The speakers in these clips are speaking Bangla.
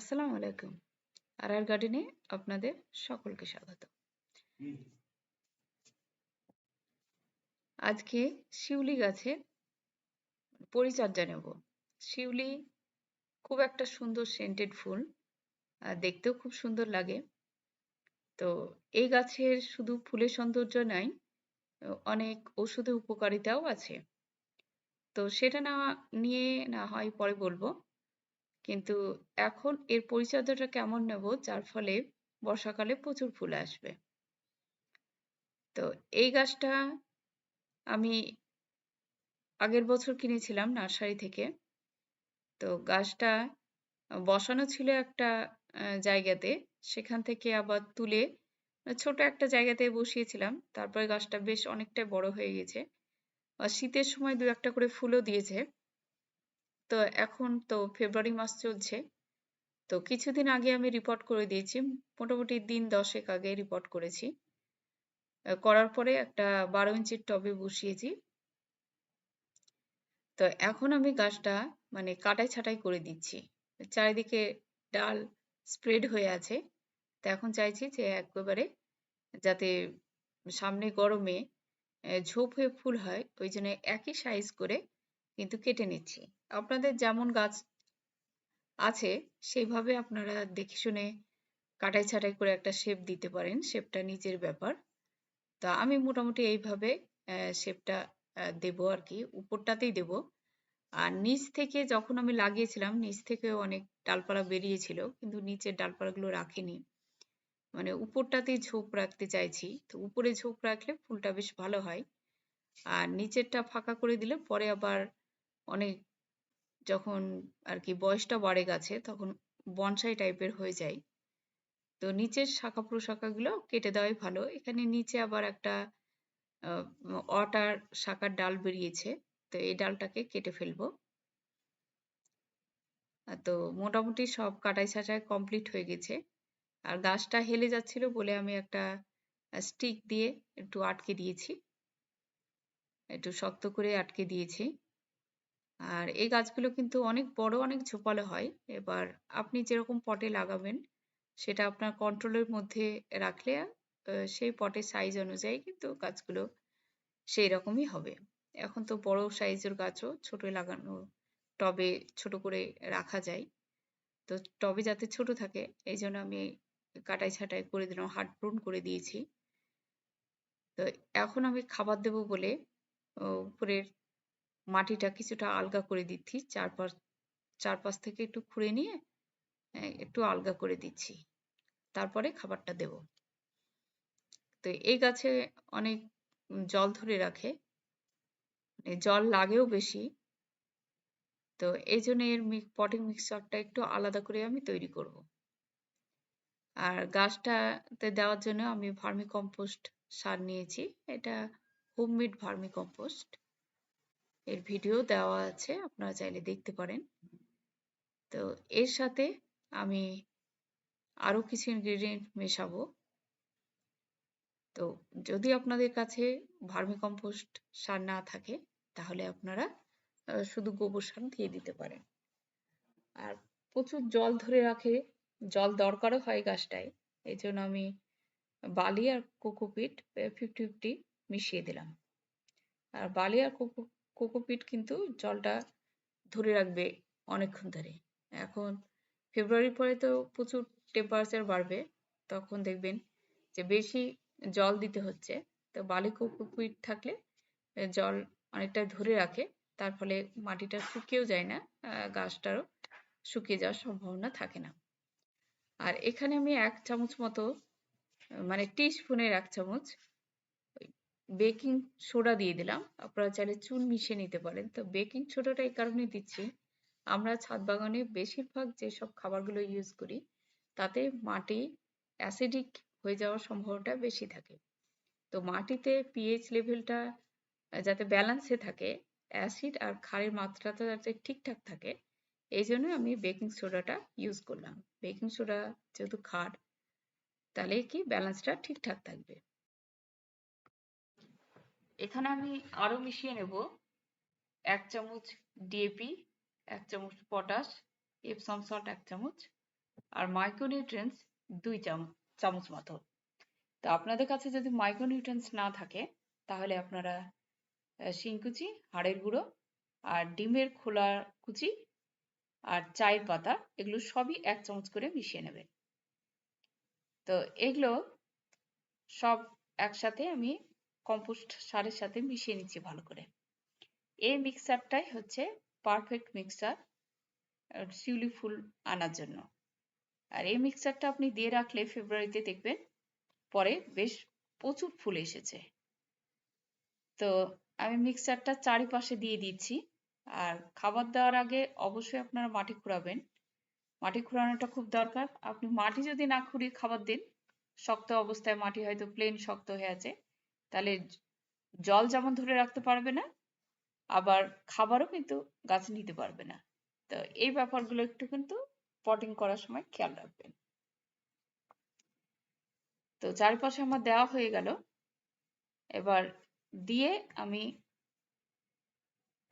আসসালামু আলাইকুম। আর আর গার্ডেনে আপনাদের সকলকে স্বাগত। আজকে শিউলি গাছের পরিচর্যা নেব। শিউলি খুব একটা সুন্দর সেন্টেড ফুল, আর দেখতেও খুব সুন্দর লাগে। তো এই গাছের শুধু ফুলের সৌন্দর্য নাই, অনেক ওষুধে উপকারিতাও আছে। তো সেটা না নিয়ে না হয় পরে বলব। কিন্তু এখন এর পরিচর্যাটা কেমন নেব? যার ফলে বর্ষাকালে প্রচুর ফুল আসবে। তো এই গাছটা আমি আগের বছর কিনেছিলাম নার্সারি থেকে। তো গাছটা বসানো ছিল একটা জায়গাতে। সেখান থেকে আবার তুলে ছোট একটা জায়গাতে বসিয়েছিলাম। তারপরে গাছটা বেশ অনেকটাই বড় হয়ে গেছে। আর শীতের সময় দু একটা করে ফুলও দিয়েছে। তো এখন তো ফেব্রুয়ারি মাস চলছে। তো কিছুদিন আগে আমি রিপোর্ট করে দিয়েছি, মোটামুটি দিন দশেক আগে রিপোর্ট করেছি। করার পরে একটা বারো ইঞ্চির টবে বসিয়েছি। তো এখন আমি গাছটা মানে কাটাই ছাটাই করে দিচ্ছি। চারিদিকে ডাল স্প্রেড হয়ে আছে। তো এখন চাইছি যে একেবারে যাতে সামনে গরমে ঝোপ হয়ে ফুল হয়, ওই জন্য একই সাইজ করে কিন্তু কেটে নিচ্ছি। আপনাদের যেমন গাছ আছে, সেইভাবে আপনারা দেখে শুনে কাটাই ছাটাই করে একটা শেপ দিতে পারেন। শেপটা নিজের ব্যাপার। তো আমি মোটামুটি এইভাবে শেপটা দেব আর কি উপরটাতেই দেব। আর নিচ থেকে যখন আমি লাগিয়েছিলাম, নিচ থেকে অনেক ডালপালা বেরিয়েছিল, কিন্তু নিচের ডালপালাগুলো রাখিনি। মানে উপরটাতেই ঝোপ রাখতে চাইছি। তো উপরে ঝোপ রাখলে ফুলটা বেশ ভালো হয়। আর নিচেরটা ফাঁকা করে দিলে পরে আবার অনেক যখন আর কি বয়সটা বাড়ে গাছে, তখন বনসাই টাইপের হয়ে যায়। তো নিচের শাখা প্রশাখাগুলো কেটে দেওয়াই ভালো। এখানে নিচে আবার একটা অটার শাখার ডাল বেরিয়েছে। তো এই ডালটাকে কেটে ফেলব। তো মোটামুটি সব কাটাই ছাঁটাই কমপ্লিট হয়ে গেছে। আর গাছটা হেলে যাচ্ছিল বলে আমি একটা স্টিক দিয়ে একটু আটকে দিয়েছি। একটু শক্ত করে আটকে দিয়েছি। আর এই গাছগুলো কিন্তু অনেক বড়, অনেক ঝোপালো হয়। এবার আপনি যেরকম পটে লাগাবেন, সেটা আপনার কন্ট্রোলের মধ্যে রাখলে সেই পটের সাইজ অনুযায়ী কিন্তু গাছগুলো সেই রকমই হবে। এখন তো বড় সাইজের গাছও ছোট লাগানো, টবে ছোট করে রাখা যায়। তো টবে যাতে ছোট থাকে, এই জন্য আমি কাটাই ছাটাই করে দিলাম, হাট প্রুন করে দিয়েছি। তো এখন আমি খাবার দেব বলে উপরের মাটিটা কিছুটা আলগা করে দিচ্ছি। চারপাশ চারপাশ থেকে একটু খুঁড়ে নিয়ে একটু আলগা করে দিচ্ছি। তারপরে খাবারটা দেব। তো এই গাছে অনেক জল ধরে রাখে। মানে জল লাগেও বেশি। তো এই জন্য এর পটিং মিক্সচারটা একটু আলাদা করে আমি তৈরি করব। আর গাছটাতে দেওয়ার জন্য আমি ভার্মি কম্পোস্ট সার নিয়েছি। এটা হোমমেড ভার্মি কম্পোস্ট এর ভিডিও দেওয়া আছে, আপনারা চাইলে দেখতে পারেন। তো এর সাথে আমি আরও কিছু ইনগ্রেডিয়েন্ট মেশাবো। তো যদি আপনাদের কাছে ভার্মি কম্পোস্ট সার না থাকে, তাহলে আপনারা শুধু গোবর সার দিয়ে দিতে পারেন। আর প্রচুর জল ধরে রাখে, জল দরকারও হয় গাছটায়। এই জন্য আমি বালি আর কোকোপিট ফিফটি ফিফটি মিশিয়ে দিলাম। আর বালি আর কোকো কোকোপিট কিন্তু জলটা ধরে রাখবে অনেকক্ষণ ধরে। এখন ফেব্রুয়ারির পরে তো প্রচুর টেম্পারেচার বাড়বে, তখন দেখবেন যে বেশি জল দিতে হচ্ছে। তো বালি কোকোপিট থাকলে জল অনেকটা ধরে রাখে, তার ফলে মাটিটা শুকিয়েও যায় না গাছটারও শুকিয়ে যাওয়ার সম্ভাবনা থাকে না। আর এখানে আমি এক চামচ মতো মানে টি স্পুনের এক চামচ বেকিং সোডা দিয়ে দিলাম। আপনারা চাইলে চুন মিশিয়ে নিতে পারেন। তো বেকিং সোডাটা এই কারণে দিচ্ছি। আমরা ছাদ বাগানে বেশিরভাগ যেসব খাবারগুলো ইউজ করি, তাতে মাটি অ্যাসিডিক হয়ে যাওয়ার সম্ভাবনাটা বেশি থাকে। তো মাটিতে পিএইচ লেভেলটা যাতে ব্যালেন্সে থাকে অ্যাসিড আর ক্ষারের মাত্রাটা যাতে ঠিকঠাক থাকে, এই জন্য আমি বেকিং সোডাটা ইউজ করলাম। বেকিং সোডা যেহেতু ক্ষার, তাহলে কি ব্যালেন্সটা ঠিকঠাক থাকবে। এখানে আমি আরও মিশিয়ে নেব। এক চামচ ডিএপি এক চামচ পটাশ এপসম সল্ট এক চামচ আর মাইক্রোনিউট্রিয়েন্টস দুই চাম, চামচ মতো। তো আপনাদের কাছে যদি মাইক্রোনিউট্রিয়েন্টস না থাকে, তাহলে আপনারা শিংকুচি হাড়ের গুঁড়ো আর ডিমের খোলা কুচি আর চায়ের পাতা, এগুলো সবই এক চামচ করে মিশিয়ে নেবেন। তো এগুলো সব একসাথে আমি কম্পোস্ট সারের সাথে মিশিয়ে নিচ্ছি ভালো করে। এই মিক্সারটাই হচ্ছে পারফেক্ট মিক্সার শিউলি ফুল আনার জন্য। আর এই মিক্সারটা আপনি দিয়ে রাখলে ফেব্রুয়ারিতে দেখবেন পরে বেশ প্রচুর ফুল এসেছে। তো আমি মিক্সারটা চারিপাশে দিয়ে দিচ্ছি। আর খাবার দেওয়ার আগে অবশ্যই আপনারা মাটি খুঁড়াবেন। মাটি খুঁড়ানোটা খুব দরকার। আপনি মাটি যদি না খুঁড়িয়ে খাবার দিন, শক্ত অবস্থায় মাটি হয়তো প্লেন শক্ত হয়ে আছে। তাহলে জল যেমন ধরে রাখতে পারবে না, আবার খাবারও কিন্তু গাছ নিতে পারবে না। তো এই ব্যাপারগুলো একটু কিন্তু পটিং করার সময় খেয়াল রাখবেন। তো চারপাশে আমার দেওয়া হয়ে গেল। এবার দিয়ে আমি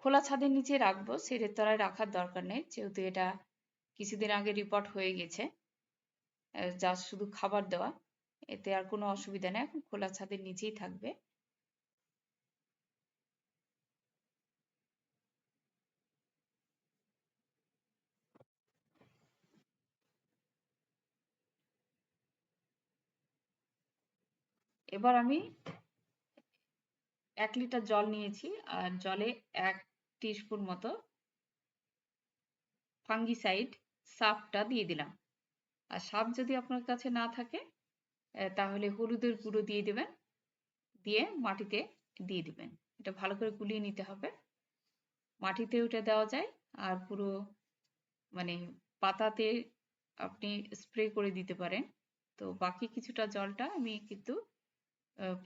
খোলা ছাদের নিচে রাখব সেরের তলায় রাখার দরকার নেই, যেহেতু এটা কিছুদিন আগে রিপোর্ট হয়ে গেছে। যা শুধু খাবার দেওয়া। এতে আর কোনো অসুবিধা নেই, এখন খোলা ছাদের নিচেই থাকবে। এবার আমি এক লিটার জল নিয়েছি, আর জলে এক টিস্পুন মতো ফাঙ্গিসাইড সাপটা দিয়ে দিলাম। আর সাপ যদি আপনার কাছে না থাকে তাহলে হলুদের গুঁড়ো দিয়ে দেবেন। দিয়ে মাটিতে দিয়ে দিবেন। এটা ভালো করে গুলিয়ে নিতে হবে। মাটিতে ওটা দেওয়া যায় আর পুরো মানে পাতাতে আপনি স্প্রে করে দিতে পারেন। তো বাকি কিছুটা জলটা আমি কিন্তু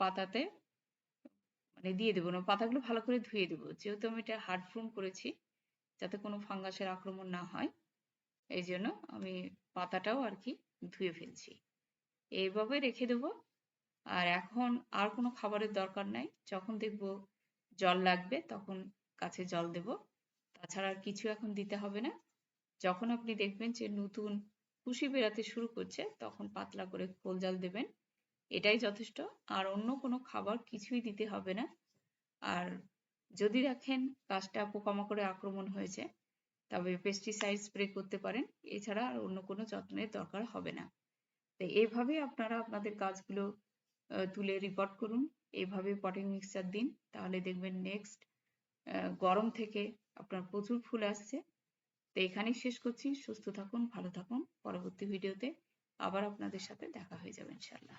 পাতাতে মানে দিয়ে দেবো না। পাতাগুলো ভালো করে ধুয়ে দেবো। যেহেতু আমি এটা হার্ড ফ্রুম করেছি, যাতে কোনো ফাঙ্গাসের আক্রমণ না হয়, এই জন্য আমি পাতাটাও আর কি ধুয়ে ফেলছি। এইভাবে রেখে দেবো। আর এখন আর কোনো খাবারের দরকার নাই। যখন দেখব জল লাগবে, তখন গাছে জল দেব। তাছাড়া আর কিছু এখন দিতে হবে না। যখন আপনি দেখবেন যে নতুন কুশি বেরাতে শুরু করছে, তখন পাতলা করে খোল জাল দেবেন। এটাই যথেষ্ট। আর অন্য কোনো খাবার কিছুই দিতে হবে না। আর যদি দেখেন গাছটা পোকামাকড়ে আক্রমণ হয়েছে, তবে পেস্টিসাইড স্প্রে করতে পারেন। এছাড়া আর অন্য কোনো যত্নের দরকার হবে না। তো এইভাবে আপনারা আপনাদের কাজগুলো তুলে রিপোর্ট করুন। এভাবে পটিং মিক্সচার দিন। তাহলে দেখবেন নেক্সট গরম থেকে আপনার প্রচুর ফুল আসছে। তো এখানেই শেষ করছি। সুস্থ থাকুন, ভালো থাকুন। পরবর্তী ভিডিওতে আবার আপনাদের সাথে দেখা হয়ে যাবে ইনশাল্লাহ